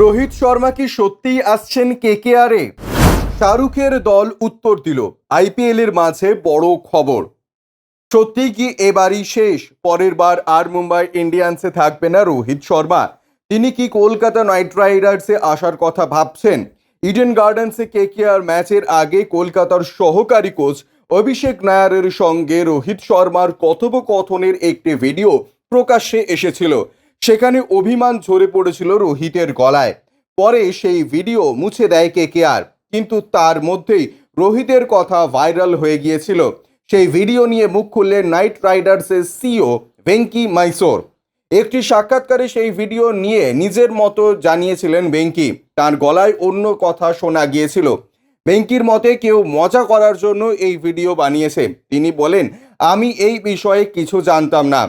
রোহিত শর্মা কি সত্যিই আসছেন কে কে শাহরুখের দল উত্তর দিল, আইপিএল এর মাঝে বড় খবর। সত্যি কি এবারই শেষ? পরের বার আর মুম্বাই ইন্ডিয়ান্সে থাকবে না রোহিত শর্মা। তিনি কি কলকাতা নাইট রাইডার্সে আসার কথা ভাবছেন? ইডেন গার্ডেন্সে কে কে আর ম্যাচের আগে কলকাতার সহকারী কোচ অভিষেক নায়ারের সঙ্গে রোহিত শর্মার কথোপকথনের একটি ভিডিও প্রকাশ্যে এসেছিল। সেখানে অভিমান ঝরে পড়েছিল রোহিতের গলায়। পরে সেই ভিডিও মুছে দেয় কে কে আর। কিন্তু তার মধ্যেই রোহিতের কথা ভাইরাল হয়ে গিয়েছিল। সেই ভিডিও নিয়ে মুখ খুললেন নাইট রাইডার্সের সিও ভেঙ্কি মাইসোর একটি সাক্ষাৎকারে সেই ভিডিও নিয়ে নিজের মতো জানিয়েছিলেন বেঙ্কি তার গলায় অন্য কথা শোনা গিয়েছিল। বেঙ্কির মতে কেউ মজা করার জন্য এই ভিডিও বানিয়েছে। তিনি বলেন, আমি এই বিষয়ে কিছু জানতাম না।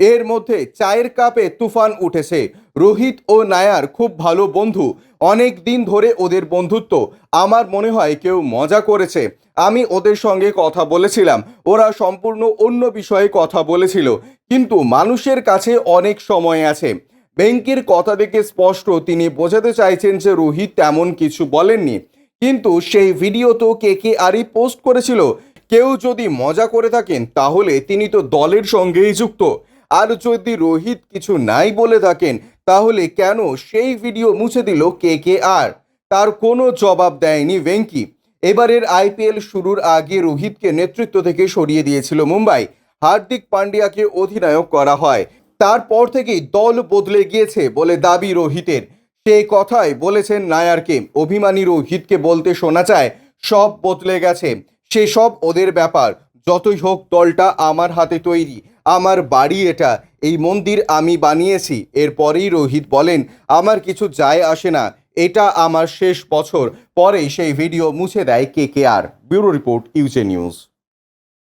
এর মধ্যে চায়ের কাপে তুফান উঠেছে। রোহিত ও নায়ার খুব ভালো বন্ধু। অনেক দিন ধরে ওদের বন্ধুত্ব। আমার মনে হয় কেউ মজা করেছে। আমি ওদের সঙ্গে কথা বলেছিলাম। ওরা সম্পূর্ণ অন্য বিষয়ে কথা বলেছিল। কিন্তু মানুষের কাছে অনেক সময় আছে। বেঙ্কির কথা দেখে স্পষ্ট তিনি বোঝাতে চাইছেন যে রোহিত তেমন কিছু বলেননি। কিন্তু সেই ভিডিও তো কে কে আরই পোস্ট করেছিল। কেউ যদি মজা করে থাকেন, তাহলে তিনি তো দলের সঙ্গেই যুক্ত। আর যদি রোহিত কিছু নাই বলে থাকেন, তাহলে কেন সেই ভিডিও মুছে দিল কে কে আর? তার কোনো জবাব দেয়নি ভেঙ্কি এবারের আইপিএল শুরুর আগে রোহিতকে নেতৃত্ব থেকে সরিয়ে দিয়েছিল মুম্বাই। হার্দিক পান্ডিয়াকে অধিনায়ক করা হয়। তারপর থেকেই দল বদলে গিয়েছে বলে দাবি রোহিতের। সেই কথাই বলেছেন নায়ারকে। অভিমানী রোহিতকে বলতে শোনা যায়, সব বদলে গেছে। সেসব ওদের ব্যাপার। যতই হোক দলটা আমার হাতে তৈরি। আমার বাড়ি এটা, এই মন্দির আমি বানিয়েছি। এরপরেই রোহিত বলেন, আমার কিছু যায় আসে না। এটা আমার শেষ বছর। পরে সেই ভিডিও মুছে দেয় কে কে আর। ব্যুরো রিপোর্ট, ইউজে নিউজ।